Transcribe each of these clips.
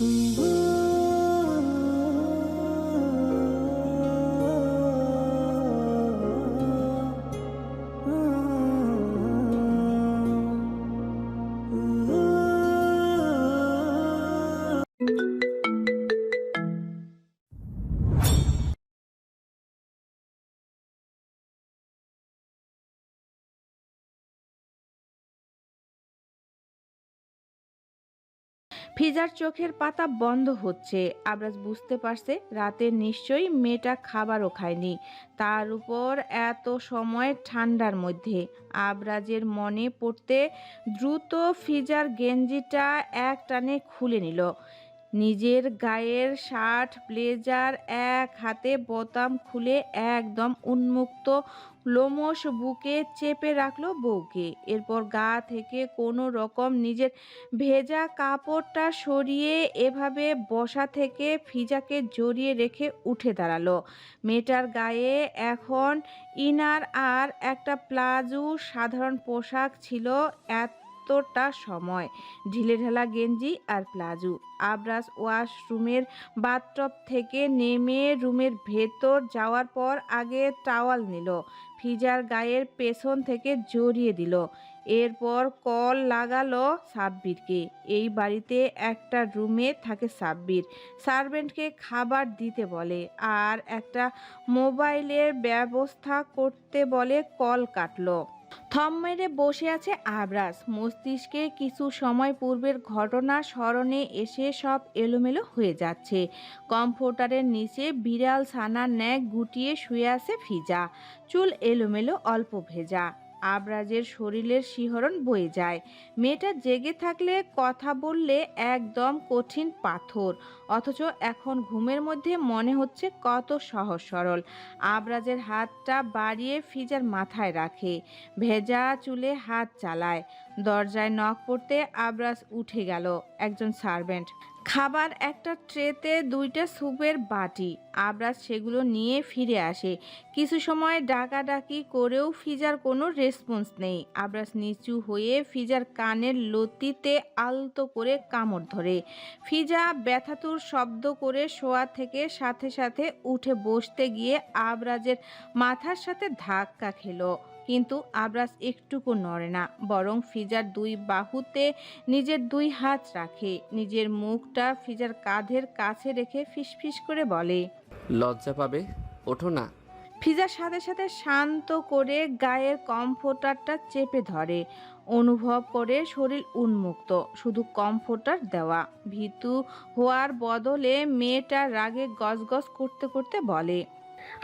Mm-hmm. ফিজার চোখের পাতা বন্ধ হচ্ছে। আবরাজ বুঝতে পারছে রাতে নিশ্চয়ই মেয়েটা খাবারও খায়নি। তার উপর এত সময় ঠান্ডার মধ্যে। আবরাজের মনে পড়তে দ্রুত ফিজার গেঞ্জিটা এক টানে খুলে নিল। নিজের গায়ের শার্ট, ব্লেজার এক হাতে বোতাম খুলে একদম উন্মুক্ত লোমশ বুকে চেপে রাখল বউকে। এরপর গা থেকে কোনো রকম নিজের ভেজা কাপড়টা সরিয়ে এভাবে বসা থেকে ফিজাকে জড়িয়ে রেখে উঠে দাঁড়াল। মেয়েটার গায়ে এখন ইনার আর একটা প্লাজো সাধারণ পোশাক ছিল এতটা সময়? ঢিলেঢালা গেঞ্জি আর প্লাজো। আবরাজ ওয়াশরুমের বাথটব থেকে নেমে রুমের ভেতর যাওয়ার পর আগে টাওয়াল নিল, ফিজার গায়ের পেছন থেকে জড়িয়ে দিল। এরপর কল লাগালো সাব্বিরকে। এই বাড়িতে একটা রুমে থাকে সাব্বির। সার্ভেন্টকে খাবার দিতে বলে আর একটা মোবাইলের ব্যবস্থা করতে বলে কল কাটলো। থম মেরে বসে আছে আবরাজ মস্তিষ্কে কিছু সময় পূর্বের ঘটনা স্মরণে এসে সব এলোমেলো হয়ে যাচ্ছে। কম্ফোর্টারের নিচে বিড়াল ছানার ন্যাক গুটিয়ে শুয়ে আছে ফিজা। চুল এলোমেলো, অল্প ভেজা। আবরাজের শরীরের শিহরণ বয়ে যায়। মেয়েটা জেগে থাকলে কথা বললে একদম কঠিন পাথর, অথচ এখন ঘুমের মধ্যে মনে হচ্ছে কত সহজ সরল আবরাজের হাতটা বাড়িয়ে ফিজার মাথায় রাখে, ভেজা চুলে হাত চালায়। দরজায় নখ পড়তে আবরাজ উঠে গেল, একজন সার্ভেন্ট। খাবার একটা ট্রেতে দুইটা স্যুপের বাটি। আবরাজ সেগুলো নিয়ে ফিরে আসে। কিছু সময় ডাকাডাকি করেও ফিজার কোনো রেসপন্স নেই। আবরাজ নিচু হয়ে ফিজার কানের লতিতে আলতো করে কামড় ধরে। ফিজা ব্যথাতুর শব্দ করে শোয়া থেকে সাথে সাথে উঠে বসতে গিয়ে আবরাজের মাথার সাথে ধাক্কা খেলো। কিন্তু আবরাজ একটুকু নড়ে না বরং ফিজার দুই বাহুতে নিজের দুই হাত রাখে। নিজের মুখটা ফিজার কাঁধের কাছে রেখে ফিসফিস করে বলে লজ্জা পাবে? ওঠো না। ফিজার সাথে সাথে শান্ত করে গায়ের কমফোর্টারটা চেপে ধরে। অনুভব করে শরীর উন্মুক্ত শুধু কমফোর্টার দেওয়া। ভীতু হওয়ার বদলে মেয়েটা রাগে গজগজ করতে করতে বলে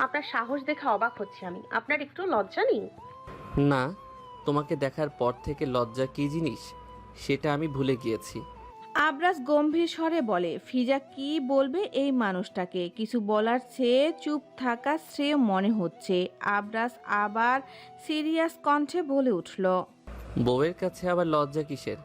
আপনার সাহস দেখে অবাক হচ্ছি আমি। আপনার একটু লজ্জা নেই? না তোমাকে দেখার পর থেকে লজ্জা কী জিনিস? সেটা আমি ভুলে গিয়েছি। আবরাজ গম্ভীর স্বরে বলে ফিজা কি বলবে এই মানুষটাকে? কিছু বলার চেয়ে চুপ থাকা শ্রেয় মনে হচ্ছে। আবরাজ আবার সিরিয়াস কণ্ঠে বলে উঠল বউয়ের কাছে আবার লজ্জা কিসের?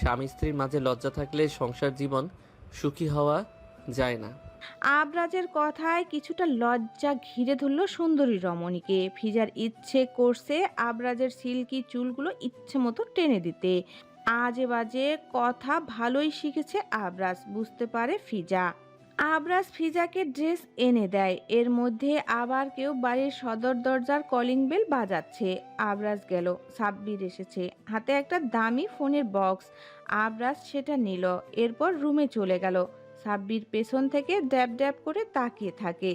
স্বামী স্ত্রীর মাঝে লজ্জা থাকলে সংসার জীবন সুখী হওয়া যায় না। আবরাজের কথায় কিছুটা লজ্জা ঘিরে ধরল সুন্দরী রমণীকে। ফিজার ইচ্ছে করছে আবরাজের সিল্কি চুলগুলো ইচ্ছে মতো টেনে দিতে। আজে বাজে কথা ভালোই শিখেছে আবরাজ, বুঝতে পারে ফিজা। আবরাজ ফিজাকে ড্রেস এনে দেয়। এর মধ্যে আবার কেউ বাড়ির সদর দরজার কলিং বেল বাজাচ্ছে। আবরাজ গেল, সাব্বির এসেছে। হাতে একটা দামি ফোনের বক্স। আবরাজ সেটা নিল, এরপর রুমে চলে গেল। সাব্বির পেছন থেকে ড্যাব ড্যাব করে তাকিয়ে থাকে।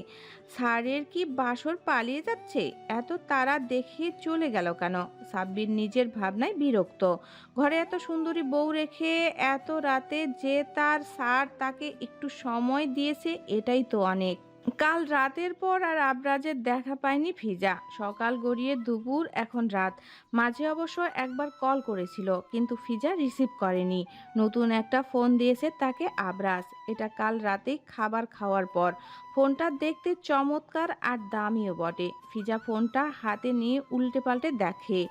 সারের কি বাসর পালিয়ে যাচ্ছে? এত তারা দেখে চলে গেল কেন? সাব্বির নিজের ভাবনায় বিরক্ত। ঘরে এত সুন্দরী বউ রেখে এত রাতে যে তার সার তাকে একটু সময় দিয়েছে, এটাই তো অনেক। কাল রাতের পর আর আবরাজের দেখা পায়নি ফিজা সকাল গড়িয়ে দুপুর, এখন রাত। মাঝে অবশ্য একবার কল করেছিল, কিন্তু ফিজা রিসিভ করেনি। নতুন একটা ফোন দিয়েছে তাকে আবরাজ। এটা কাল রাতে খাবার খাওয়ার পর। ফোনটা দেখতে চমৎকার আর দামিও বটে। ফিজা ফোনটা হাতে নিয়ে উল্টে পাল্টে দেখে,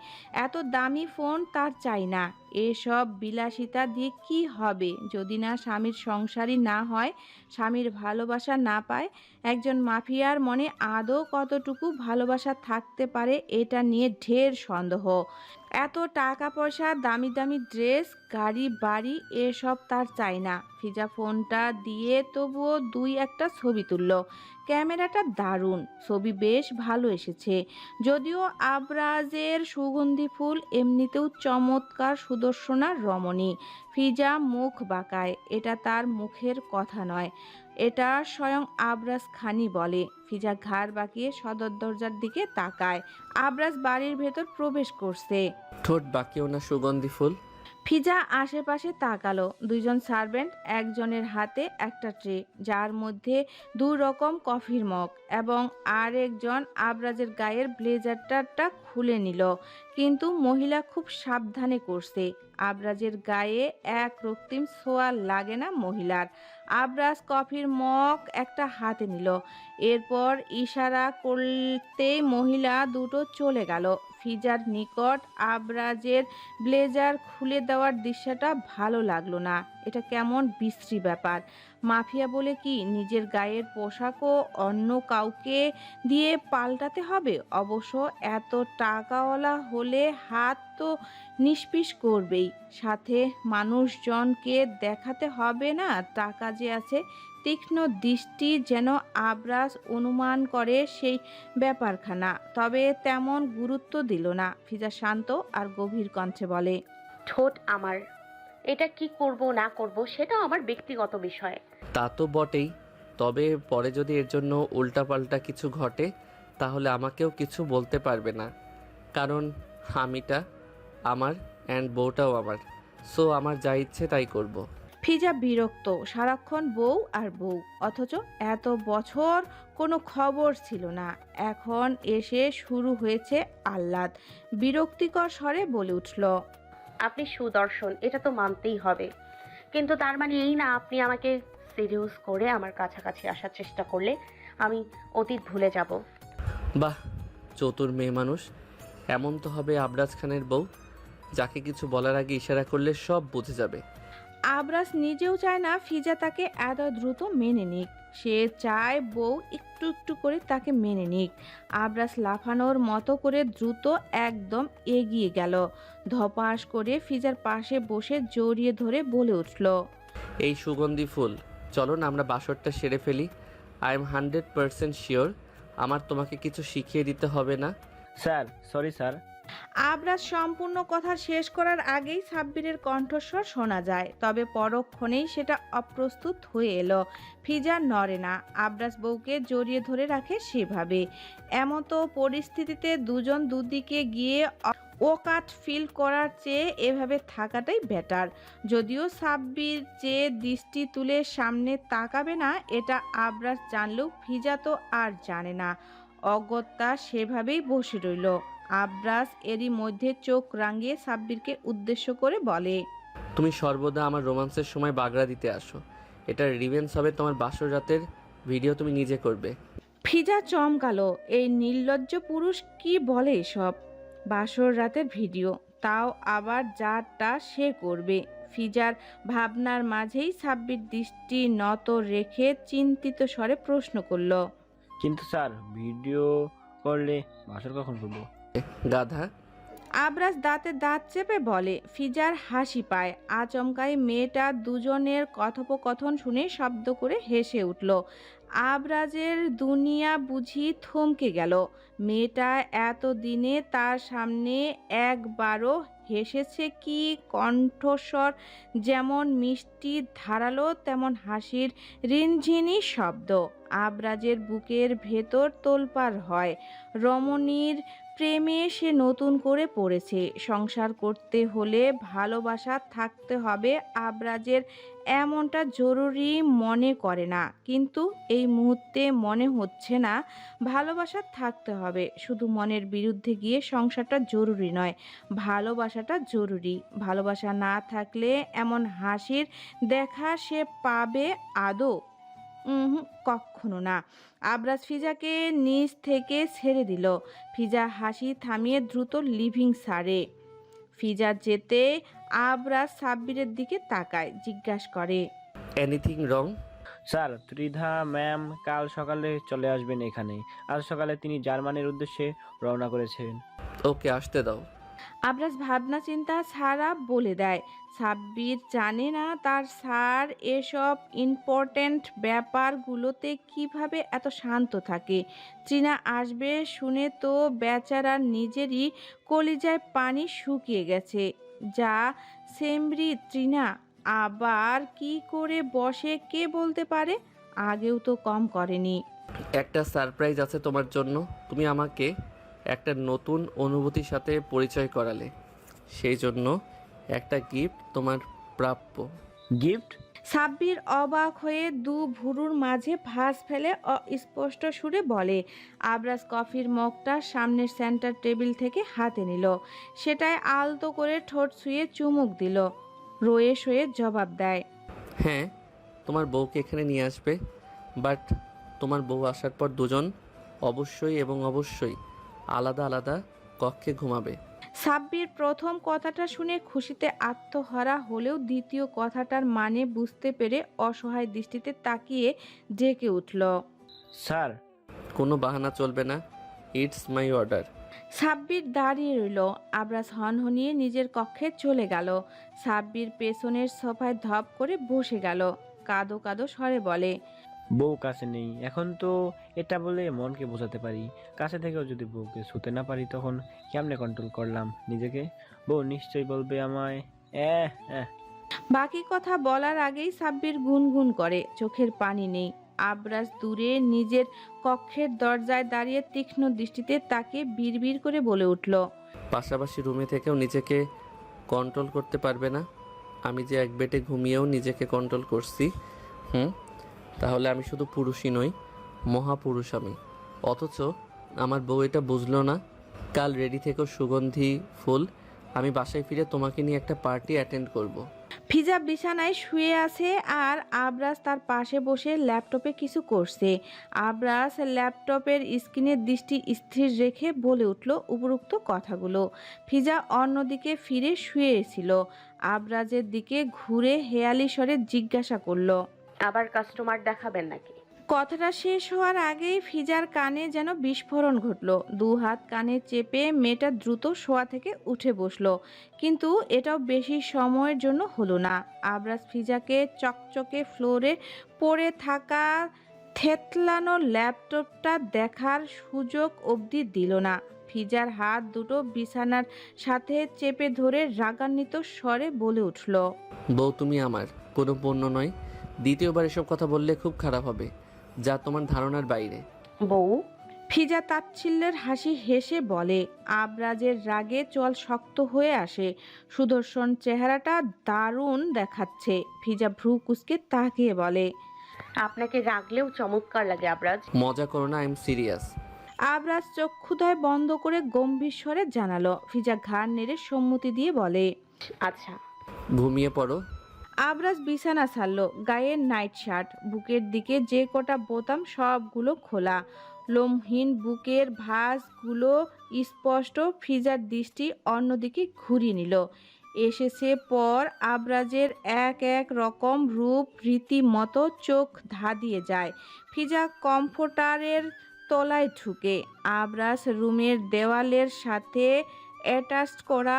এত দামি ফোন তার চাই না। এসব বিলাসিতা দিয়ে কি হবে? যদি না স্বামীর সংসারই না হয়, স্বামীর ভালোবাসা না পায়, একজন মাফিয়ার মনে আদৌ কতটুকু ভালোবাসা থাকতে পারে এটা নিয়ে ঢের সন্দেহ। এত টাকা পয়সা দামি দামি ড্রেস, গাড়ি, বাড়ি এসব তার চাই না। ফিজা ফোনটা দিয়ে তবুও দুই একটা ছবি তুলল। ক্যামেরাটা দারুণ, ছবি বেশ ভালো এসেছে। যদিও আবরাজের সুগন্ধি ফুল, এমনিতেও চমৎকার সুদর্শনা রমণী। ফিজা মুখ বাঁকায়, এটা তার মুখের কথা নয়। এটা স্বয়ং আবরাজ খানি বলে। ফিজা ঘাড় বাঁকিয়ে সদর দরজার দিকে তাকায়। আবরাজ বাড়ির ভেতর প্রবেশ করছে। ঠোঁট বাকিও না সুগন্ধি ফুল। ফিজা আশেপাশে তাকালো। দুইজন সার্ভেন্ট, একজনের হাতে একটা ট্রে, যার মধ্যে দু রকম কফির মগ এবং আরেকজন আবরাজের গায়ের ব্লেজারটা খুলে নিল। কিন্তু মহিলা খুব সাবধানে করছে। আবরাজের গায়ে এক রক্তিম ছোঁয়া লাগে না মহিলার। আবরাজ কফির মগ একটা হাতে নিল। এরপর ইশারা করতেই মহিলা দুটো চলে গেল। ফিজার নিকট আবরাজের ব্লেজার খুলে দেওয়ার দৃশ্যটা ভালো লাগল না। এটা কেমন বিশ্রী ব্যাপার। মাফিয়া বলে কি, নিজের গায়ের পোশাকও অন্য কাউকে দিয়ে পাল্টাতে হবে? অবশ্য এত টাকাওয়ালা হলে হাত তো নিষ্পিস করবেই। সাথে মানুষজনকে দেখাতে হবে না, টাকা যে আছে, তীক্ষ্ণ দৃষ্টি যেন আবরাজ অনুমান করে সেই ব্যাপারখানা। তবে তেমন গুরুত্ব দিল না। ফিজা শান্ত আর গভীর কণ্ঠে বলে, ঠোঁট আমার। এটা কি করব না করব সেটা আমার ব্যক্তিগত বিষয়। তা তো বটেই। তবে পরে যদি এর জন্য উল্টাপাল্টা কিছু ঘটে তাহলে আমাকেও কিছু বলতে পারবে না। কারণ আমিটা আমার অ্যান্ড বউটাও আমার। সো আমার যা ইচ্ছে তাই করব। ফিজা বিরক্ত সারাক্ষণ বউ আর বউ। অথচ এত বছর কোনো খবর ছিল না। এখন এসে শুরু হয়েছে আহ্লাদ। বিরক্তিকর স্বরে বলে উঠল আপনি সুদর্শন এটা তো মানতেই হবে। কিন্তু তার মানে এই না আপনি আমাকে সিরিয়াস করে আমার কাছাকাছি আসার চেষ্টা করলে আমি অতীত ভুলে যাব। বাহ চতুর মেয়ে মানুষ। এমন তো হবে আবরাজ খানের বউ যাকে কিছু বলার আগে ইশারা করলে সব বুঝে যাবে। আবরাজ নিজেও চায় না ফিজা তাকে এত দ্রুত মেনে নিক। সে চায় বউ একটু একটু করে তাকে মেনে নিক। আবরাজ লাফানোর মতো করে দ্রুত একদম এগিয়ে গেল। ধপাস করে ফিজার পাশে বসে জড়িয়ে ধরে বলে উঠল এই সুগন্ধি ফুল চলো না আমরা বাসরটা সেরে ফেলি। I am hundred percent sure আমার তোমাকে কিছু শিখিয়ে দিতে হবে না? Sir sorry sir. আবরাজ সম্পূর্ণ কথা শেষ করার আগেই সাব্বিরের কণ্ঠস্বর শোনা যায়, তবে পরক্ষণেই সেটা অপ্রস্তুত হয়ে এলো। ফিজা নড়ে না আবরাজ বউকে জড়িয়ে ধরে রাখে সেভাবে। এমতো পরিস্থিতিতে দুজন দুদিকে গিয়ে ও কাট ফিল করার চেয়ে এভাবে থাকাটাই বেটার। যদিও সাব্বির যে দৃষ্টি তুলে সামনে তাকাবে না, এটা আবরাজ জানলেও ফিজা তো আর জানে না। অগত্যা সেভাবেই বসে রইল। আবরাজ এরই মধ্যে চোখ রাঙিয়ে সাব্বিরকে উদ্দেশ্য করে বলে তুমি সর্বদা আমার রোমান্সের সময় বাগড়া দিতে আসো। এটার রিভেন্স হবে তোমার বাসর রাতের ভিডিও তুমি নিজে করবে। ফিজা চমকালো এই নির্লজ্জ পুরুষ কি বলে এসব? বাসর রাতের ভিডিও তাও আবার যারটা সে করবে। ফিজার ভাবনার মাঝেই সাব্বির দৃষ্টি নত রেখে চিন্তিত স্বরে প্রশ্ন করল কিন্তু স্যার ভিডিও করলে বাসর কখন করব? গাধা। আবরাজ দাঁতে দাঁত চেপে বলে, ফিজার হাসি পায়। আচমকায় মেয়েটা দুজনের কথোপকথন শুনে শব্দ করে হেসে উঠল। আবরাজের দুনিয়া বুঝি থমকে গেল। মেয়েটা এতদিনে তার সামনে একবারও হেসেছে কি কণ্ঠস্বর, যেমন মিষ্টি ধারালো, তেমন হাসির রিনঝিনি শব্দ। আবরাজের বুকের ভেতর তোলপার হয়। রমণীর প্রেমে সে নতুন করে পড়েছে। সংসার করতে হলে ভালোবাসা থাকতে হবে আবরাজের, এমনটা জরুরি মনে করে না। কিন্তু এই মুহূর্তে মনে হচ্ছে না, ভালোবাসা থাকতে হবে। শুধু মনের বিরুদ্ধে গিয়ে সংসারটা জরুরি নয়, ভালোবাসাটা জরুরি। ভালোবাসা না থাকলে এমন হাসির দেখা সে পাবে আদৌ? কক্ষনো না। আবরাজ ফিজাকে নিচ থেকে ছেড়ে দিল। ফিজা হাসি থামিয়ে দ্রুত লিভিং সারে। ফিজা যেতে আবরাজ সাব্বিরের দিকে তাকায় জিজ্ঞাসা করে anything wrong sir Tridha ma'am কাল সকালে চলে আসবেন এখানে। আজ সকালে তিনি জার্মানির উদ্দেশ্যে রওনা করেছেন। ওকে আসতে দাও। আবরাজ ভাবনা চিন্তা ছাড়া বলে দেয়, সাব্বির জানে না তার স্যার এসব ইম্পর্ট্যান্ট ব্যাপারগুলোতে কীভাবে এত শান্ত থাকে। চীনা আসবে শুনে তো বেচারা নিজেরই কলিজায় পানি শুকিয়ে গেছে। যা সেমরি, চীনা, আবার কি করে বসে কে বলতে পারে? আগেও তো কম করেনি। একটা সারপ্রাইজ আছে তোমার জন্য। তুমি আমাকে একটা নতুন অনুভূতির সাথে পরিচয় করালে। সেই জন্য একটা গিফট তোমার প্রাপ্য। গিফট সাব্বির অবাক হয়ে দু ভুরুর মাঝে ভাঁজ ফেলে অস্পষ্ট সুরে বলে আবরাজ কফির মগটা সামনের সেন্টার টেবিল থেকে হাতে নিল। সেটাই আলতো করে ঠোঁট ছুঁয়ে চুমুক দিল। রয়ে শয়ে জবাব দেয় হ্যাঁ তোমার বউকে এখানে নিয়ে আসবে বাট তোমার বউ আসার পর দুজন অবশ্যই এবং অবশ্যই আলাদা আলাদা কক্ষে ঘুমাবে। সাব্বির প্রথম কথাটা শুনে খুশিতে আত্মহারা হলেও দ্বিতীয় কথাটার মানে বুঝতে পেরে অসহায় দৃষ্টিতে তাকিয়ে ডেকে উঠল। স্যার। কোনো বাহানা চলবে না। It's my order. সাব্বির দাঁড়িয়ে রইল আবরাজ হনহনিয়ে নিজের কক্ষে চলে গেল। সাব্বির পেছনের সোফায় ধপ করে বসে গেল কাদো কাদো স্বরে বলে বউ কাছে নেই। এখন তো এটা বলে মনকে বোঝাতে পারি। কাছে থেকেও যদি বউকে ছুতে না পারি তখন কেমনে কন্ট্রোল করলাম নিজেকে? বউ নিশ্চয়ই বলবে আমায় এহ এহ বাকি কথা বলার আগেই সাব্বির গুনগুন করে। চোখের পানি নেই। আবরাজ দূরে নিজের কক্ষের দরজায় দাঁড়িয়ে তীক্ষ্ণ দৃষ্টিতে তাকে বিড়বিড় করে বলে উঠল পাশাপাশি রুমে থেকেও নিজেকে কন্ট্রোল করতে পারবে না। আমি যে এক বেটে ঘুমিয়েও নিজেকে কন্ট্রোল করছি হুম? তাহলে আমি শুধু পুরুষই নই, মহাপুরুষ আমি। অথচ আমার বউ এটা বুঝলো না। কাল রেডি থেকেও সুগন্ধি, ফুল। আমি বাসায় ফিরে তোমাকে নিয়ে একটা পার্টি অ্যাটেন্ড করব। ফিজা বিছানায় শুয়ে আছে আর আবরাজ তার পাশে বসে ল্যাপটপে কিছু করছে। আবরাজ ল্যাপটপের স্ক্রিনের দৃষ্টি স্থির রেখে বলে উঠল উপরোক্ত কথাগুলো। ফিজা অন্যদিকে ফিরে শুয়েছিল। আবরাজের দিকে ঘুরে হেয়ালি স্বরে জিজ্ঞাসা করল আবার কাস্টমার দেখাবেন নাকি? কথাটা শেষ হওয়ার আগেই ফিজার কানে যেন বিস্ফোরণ ঘটলো। দু হাত কানে চেপে মেয়েটা দ্রুত শোয়া থেকে উঠে বসল। কিন্তু এটাও বেশি সময়ের জন্য হলো না। আবরাজ ফিজাকে চকচকে ফ্লোরে পড়ে থাকা থেতলানো ল্যাপটপটা দেখার সুযোগ অবধি দিল না। ফিজার হাত দুটো বিছানার সাথে চেপে ধরে রাগান্বিত স্বরে বলে উঠল বউ তুমি আমার। কোনো পণ্য নয়। দ্বিতীয়বার এসব কথা বললে খুব খারাপ হবে যা তোমার ধারণার বাইরে। বউ ফিজা তাচ্ছিল্যের হাসি হেসে বলে আবরাজের রাগে চল শক্ত হয়ে আসে সুদর্শন চেহারাটা দারুণ দেখাচ্ছে ফিজা ভ্রু কুসকে তাকিয়ে বলে। আপনাকে রাগলেও চমৎকার লাগে আবরাজ। মজা করো না আই এম সিরিয়াস আবরাজ চক্ষুদয় বন্ধ করে গম্ভীর স্বরে জানালো ফিজা ঘাড় নেড়ে সম্মতি দিয়ে বলে আচ্ছা। ঘুমিয়ে পড়ো আবরাজ বিছানা ছাড়লো, গায়ের নাইট শার্ট বুকের দিকে যে কটা বোতাম সবগুলো খোলা। লোমহীন বুকের ভাঁজগুলো স্পষ্ট ফিজার দৃষ্টি অন্যদিকে ঘুরিয়ে নিল। এসেছে পর আবরাজের এক এক রকম রূপ রীতিমতো চোখ ধাঁধিয়ে যায়। ফিজা কমফোর্টারের তলায় ঢুকে। আবরাজ রুমের দেওয়ালের সাথে অ্যাটাচ করা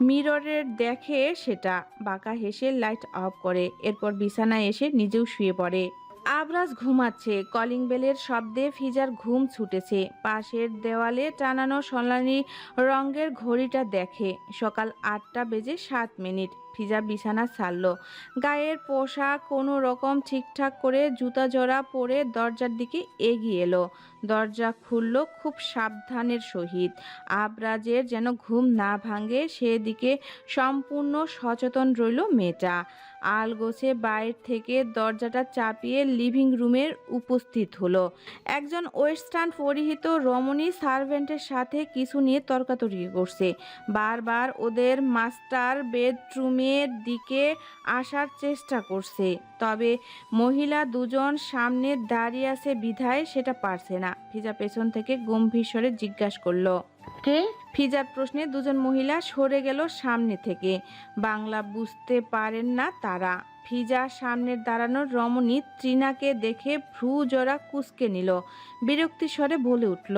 মিররের দেখে সেটা বাঁকা হেসে লাইট অফ করে এরপর বিছানায় এসে নিজেও শুয়ে পড়ে। আবরাজ ঘুমাচ্ছে, কলিং বেলের শব্দে ফিজার ঘুম ছুটেছে। পাশের দেওয়ালে টানানো সোনালি রঙের ঘড়িটা দেখে সকাল আটটা বেজে সাত মিনিট। ফিজা বিছানা ছাড়ল। গায়ের পোশাক কোনো রকম ঠিকঠাক করে জুতা জোড়া পরে দরজার দিকে এগিয়ে এলো। দরজা খুলল খুব সাবধানের সহিত। আবরাজের যেন ঘুম না ভাঙে সেদিকে সম্পূর্ণ সচেতন রইল মেয়েটা। আলগোছে বাইর থেকে দরজাটা চাপিয়ে লিভিং রুমের উপস্থিত হলো। একজন ওয়েস্টার্ন পরিহিত রমণী সার্ভেন্টের সাথে কিছু নিয়ে তর্কাতর্কি করছে। বারবার ওদের মাস্টার বেডরুমের দিকে আসার চেষ্টা করছে, তবে মহিলা দুজন সামনে দাঁড়িয়ে আছে বিধায় সেটা পারছে না। ফিজা পেছন থেকে গম্ভীর স্বরে জিজ্ঞাসা করল, কে? ফিজার প্রশ্নে দুজন মহিলা সরে গেল সামনে থেকে। বাংলা বুঝতে পারেন না তারা। ফিজা সামনের দাঁড়ানো রমণী ত্রিনাকে দেখে ভ্রু জোড়া কুচকে নিল। বিরক্তি স্বরে বলে উঠল,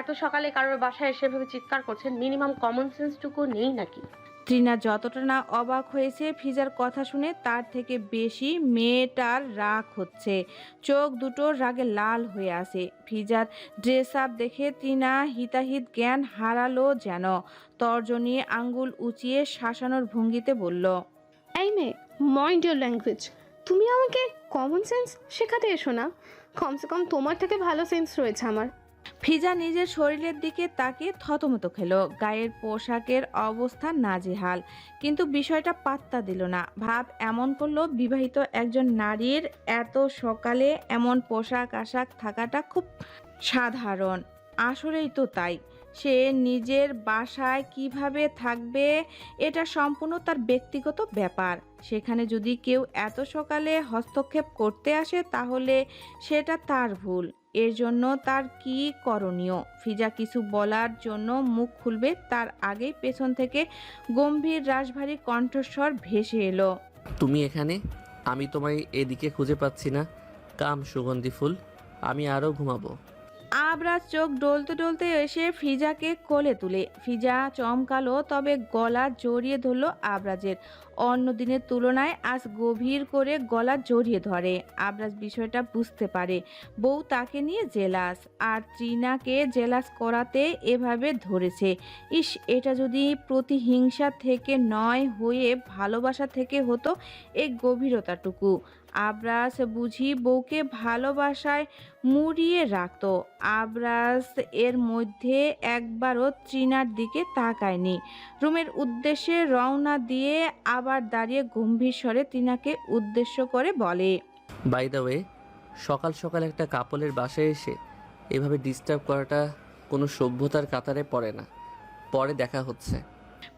এত সকালে কারোর বাসায় এসে ভেবে চিৎকার করছেন? মিনিমাম কমন সেন্সটুকু নেই নাকি? ট্রিনা যতটা না অবাক হয়েছে, ফিজার কথা শুনে তার থেকে বেশি মেয়েটার রাগ হচ্ছে। চোখ দুটো রাগে লাল হয়ে আসে ফিজার ড্রেস আপ দেখে ট্রিনা হিতাহিত জ্ঞান হারালো যেন। তর্জনী আঙ্গুল উঁচিয়ে শাসানোর ভঙ্গিতে বলল, এই মেয়ে মাইন্ড ইউর ল্যাঙ্গুয়েজ তুমি আমাকে কমন সেন্স শেখাতে এসো না। কমসে কম তোমার থেকে ভালো সেন্স রয়েছে আমার। ফিজা নিজের শরীরের দিকে তাকে থতমত খেলো। গায়ের পোশাকের অবস্থা নাজেহাল, কিন্তু বিষয়টা পাত্তা দিল না। ভাব এমন করল, বিবাহিত একজন নারীর এত সকালে এমন পোশাক আশাক থাকাটা খুব সাধারণ। আসলেই তো তাই। সে নিজের বাসায় কীভাবে থাকবে, এটা সম্পূর্ণ তার ব্যক্তিগত ব্যাপার। সেখানে যদি কেউ এত সকালে হস্তক্ষেপ করতে আসে, তাহলে সেটা তার ভুল। এর জন্য তার কি করণীয়? ফিজা কিছু বলার জন্য মুখ খুলবে, তার আগেই পেছন থেকে গম্ভীর রাশভারী কণ্ঠস্বর ভেসে এলো। তুমি এখানে? আমি তোমায় এদিকে খুঁজে পাচ্ছি না। কাম সুগন্ধি ফুল, আমি আরও ঘুমাবো। আবরাজ চোখ ডলতে ডলতে এসে ফিজাকে কোলে তুলে। ফিজা চমকালো, তবে গলা জড়িয়ে ধরলো আবরাজের। অন্য দিনের তুলনায় আজ গভীর করে গলা জড়িয়ে ধরে। আবরাজ বিষয়টা বুঝতে পারে। বউ তাকে নিয়ে জেলাস, আর ট্রিনাকে জেলাস করাতে এভাবে ধরেছে। ইস, এটা যদি প্রতিহিংসা থেকে নয় হয়ে ভালোবাসা থেকে হতো এই গভীরতাটুকু। আবরাজ বুঝি বউকে ভালোবাসায় মুড়িয়ে রাখত। আবরাজ এর মধ্যে একবারও ট্রিনার দিকে তাকায়নি। রুমের উদ্দেশ্যে রওনা দিয়ে আবার দাঁড়িয়ে গম্ভীর স্বরে টিনাকে উদ্দেশ্য করে বলে বাই দ্য ওয়ে সকাল সকাল একটা কাপলের বাসায় এসে এভাবে ডিস্টার্ব করাটা কোনো সভ্যতার কাতারে পড়ে না। পরে দেখা হচ্ছে।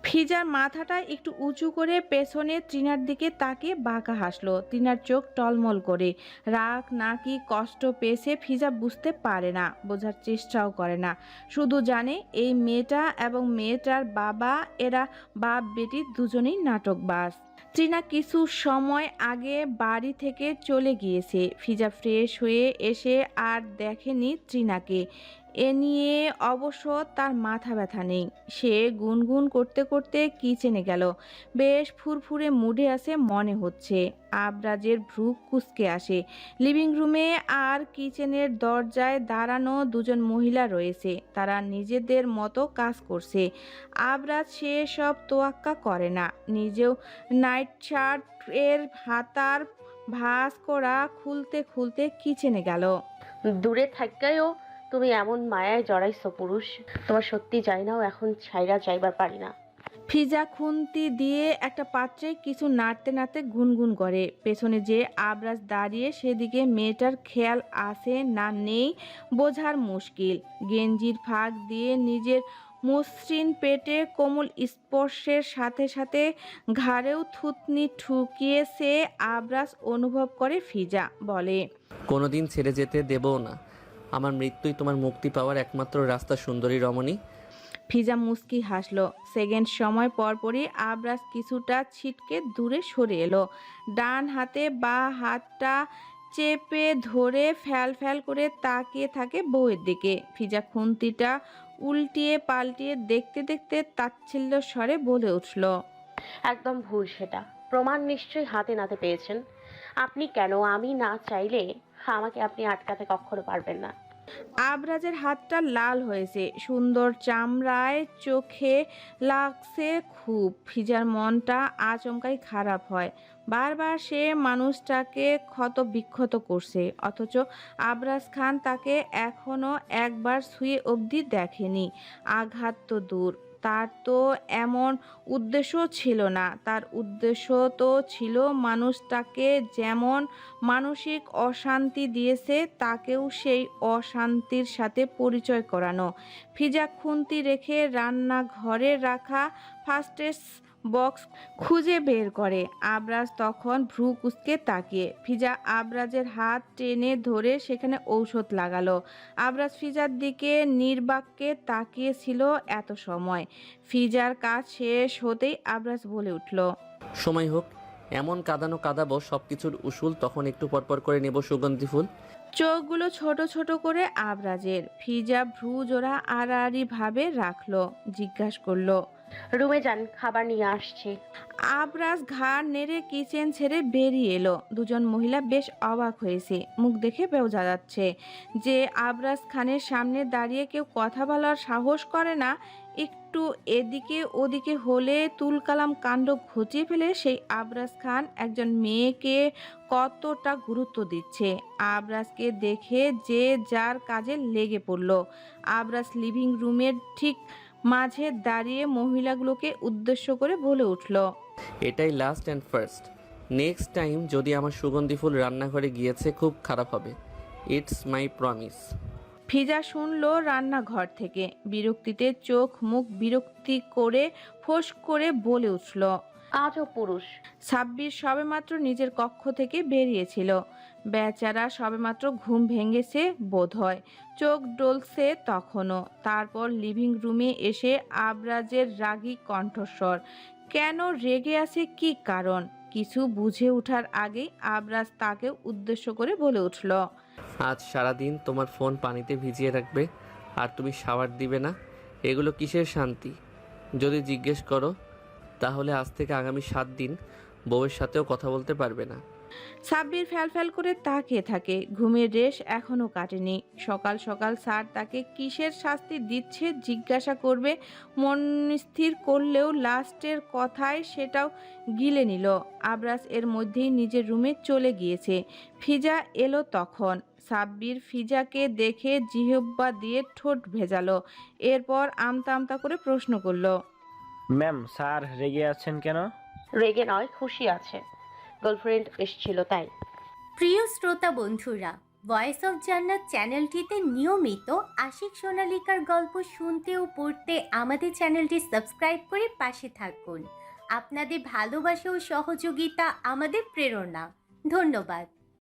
ফিজার মাথাটা একটু উঁচু করে পেছনে ট্রিনার দিকে তাকে বাঁকা হাসলো। ট্রিনার চোখ টলমল করে। রাগ নাকি কষ্ট পেয়েছে ফিজা বুঝতে পারে না, বোঝার চেষ্টাও করে না। শুধু জানে এই মেয়েটা এবং মেয়েটার বাবা, এরা বাপ, বেটি দুজনেই নাটকবাজ। ট্রিনা কিছু সময় আগে বাড়ি থেকে চলে গিয়েছে। ফিজা ফ্রেশ হয়ে এসে আর দেখেনি ট্রিনাকে এ নিয়ে অবশ্য তার মাথা ব্যথা নেই। সে গুনগুন করতে করতে কিচেনে গেল। বেশ ফুরফুরে মুডে আছে মনে হচ্ছে। আবরাজের ভ্রু কুচকে আসে। লিভিং রুমে আর কিচেনের দরজায় দাঁড়ানো দুজন মহিলা রয়েছে। তারা নিজেদের মতো কাজ করছে। আবরাজ সে সব তোয়াক্কা করে না। নিজেও নাইট শার্ট এর হাতার ভাঁজ করা খুলতে খুলতে কিচেনে গেল। দূরে থাকায়ও তুমি এমন মায়ায় জড়াইছো পুরুষ। তোমার সত্যি যাই নাও এখন ছাইরা যাইবার পারি না। ফিজা খুন্তি দিয়ে একটা পাত্রে কিছু নাড়তে নাড়তে গুনগুন করে। পেছনে যে আবরাজ দাঁড়িয়ে সেদিকে মেয়েটার খেয়াল আসে না নেই বোঝার মুশকিল। গেঞ্জির ফাঁক দিয়ে নিজের মসৃণ পেটে কোমল স্পর্শের সাথে সাথে ঘাড়েও থুতনি ঠুকিয়ে সে আবরাজ অনুভব করে ফিজা বলে কোনো দিন ছেড়ে যেতে দেবও না। আমার মৃত্যুই তোমার মুক্তি পাওয়ার একমাত্র রাস্তা সুন্দরী রমণী। ফিজা মুস্কি হাসলো। সেকেন্ড সময় পরপরই আবরাজ কিছুটা ছিটকে দূরে সরে এলো। ডান হাতে বা হাতটা চেপে ধরে ফ্যাল ফ্যাল করে তাকিয়ে থাকে বউয়ের দিকে। ফিজা খুন্তিটা উল্টিয়ে পাল্টিয়ে দেখতে দেখতে তাচ্ছিল্য স্বরে বলে উঠল একদম ভুল সেটা। প্রমাণ নিশ্চয়ই হাতে নাতে পেয়েছেন। আপনি কেন আমি না চাইলে আমাকে আপনি আটকাতে কখনো পারবেন না। আবরাজের হাতটা লাল হয়েছে। সুন্দর চামড়ায় চোখে লাগছে খুব। ফিজার মনটা আচমকাই খারাপ হয়। বারবার সে মানুষটাকে ক্ষত বিক্ষত করছে। অথচ আবরাজ খান তাকে এখনও একবার শুয়ে অবধি দেখেনি। আঘাত তো দূর। তার তো এমন উদ্দেশ্য ছিল না। তার উদ্দেশ্য তো ছিল মানুষটাকে যেমন মানসিক অশান্তি দিয়েছে, তাকেও সেই অশান্তির সাথে পরিচয় করানো। ফিজা খুন্তি রেখে রান্নাঘরে রাখা ফার্স্টেস বক্স খুঁজে বের করে। আবরাজ তখন ভ্রু কুচকে তাকিয়ে। ফিজা আবরাজের হাত টেনে ধরে সেখানে ঔষধ লাগালো। আবরাজ ফিজার দিকে নির্বাককে তাকিয়েছিল এত সময়। ফিজার কাজ শেষ হতেই আবরাজ বলে উঠল সময় হোক এমন কাঁদানো কাঁদাবো সব কিছুর উসুল তখন একটু পরপর করে নেব সুগন্ধি ফুল। চোখগুলো ছোট ছোট করে আবরাজের। ফিজা ভ্রু জোড়া আড়াআড়ি ভাবে রাখল জিজ্ঞাসা করল রুমে যান, খাবার নিয়ে আসছি। আবরাজ ঘাড় নেড়ে কিচেন ছেড়ে বেরিয়ে এলো। দুজন মহিলা বেশ অবাক হয়েছে। মুখ দেখে বোঝা যাচ্ছে যে আবরাজ খানের সামনে দাঁড়িয়ে কেউ কথা বলার সাহস করে না। একটু এদিকে ওদিকে হলে তুলকালাম কাণ্ড ঘটিয়ে ফেলে সেই আবরাজ খান একজন মেয়েকে কতটা গুরুত্ব দিচ্ছে। আবরাজকে দেখে যে যার কাজে লেগে পড়ল। আবরাজ লিভিং রুমের ঠিক মাঝে দাঁড়িয়ে মহিলাগুলোকে উদ্দেশ্য করে বলে উঠল এটাই last and first next time যদি আমার সুগন্ধি ফুল রান্নাঘরে গিয়েছে খুব খারাপ হবে। ইটস মাই প্রমিস ফিজা শুনল রান্নাঘর থেকে। বিরক্তিতে চোখ মুখ বিরক্তি করে ফোঁস করে বলে উঠল আজও পুরুষ। ছাব্বিশ সবেমাত্র নিজের কক্ষ থেকে বেরিয়েছিল। বেচারা সবেমাত্র ঘুম ভেঙেছে বোধহয় চোখ ডলছে তখনও। তারপর লিভিং রুমে এসে আবরাজের রাগী কণ্ঠস্বর কেন রেগে আছে কি কারণ? কিছু বুঝে ওঠার আগেই আবরাজ তাকে উদ্দেশ্য করে বলে উঠল আজ সারাদিন তোমার ফোন পানিতে ভিজিয়ে রাখবে আর তুমি শাওয়ার দিবে না? এগুলো কিসের শান্তি? যদি জিজ্ঞেস করো তাহলে আজ থেকে আগামী সাত দিন বউয়ের সাথেও কথা বলতে পারবে না। সাব্বির ফ্যাল ফ্যাল করে তাকিয়ে থাকে। ঘুমের রেশ এখনও কাটেনি। সকাল সকাল স্যার তাকে কিসের শাস্তি দিচ্ছে জিজ্ঞাসা করবে, মন স্থির করলেও লাস্টের কথায় সেটাও গিলে নিল। আবরাজ এর মধ্যেই নিজের রুমে চলে গিয়েছে। ফিজা এলো তখন। সাব্বির ফিজাকে দেখে জিহব্বা দিয়ে ঠোঁট ভেজালো। এরপর আমতা আমতা করে প্রশ্ন করল ম্যাম স্যার রেগে আছেন কেন? রেগে নয় খুশি আছে। গার্লফ্রেন্ড এসেছিল তাই। প্রিয় শ্রোতা বন্ধুরা ভয়েস অফ জান্নাত চ্যানেলটিতে নিয়মিত আশিক সোনালিকার গল্প শুনতে ও পড়তে আমাদের চ্যানেলটি সাবস্ক্রাইব করে পাশে থাকুন। আপনাদের ভালোবাসা ও সহযোগিতা আমাদের প্রেরণা। ধন্যবাদ।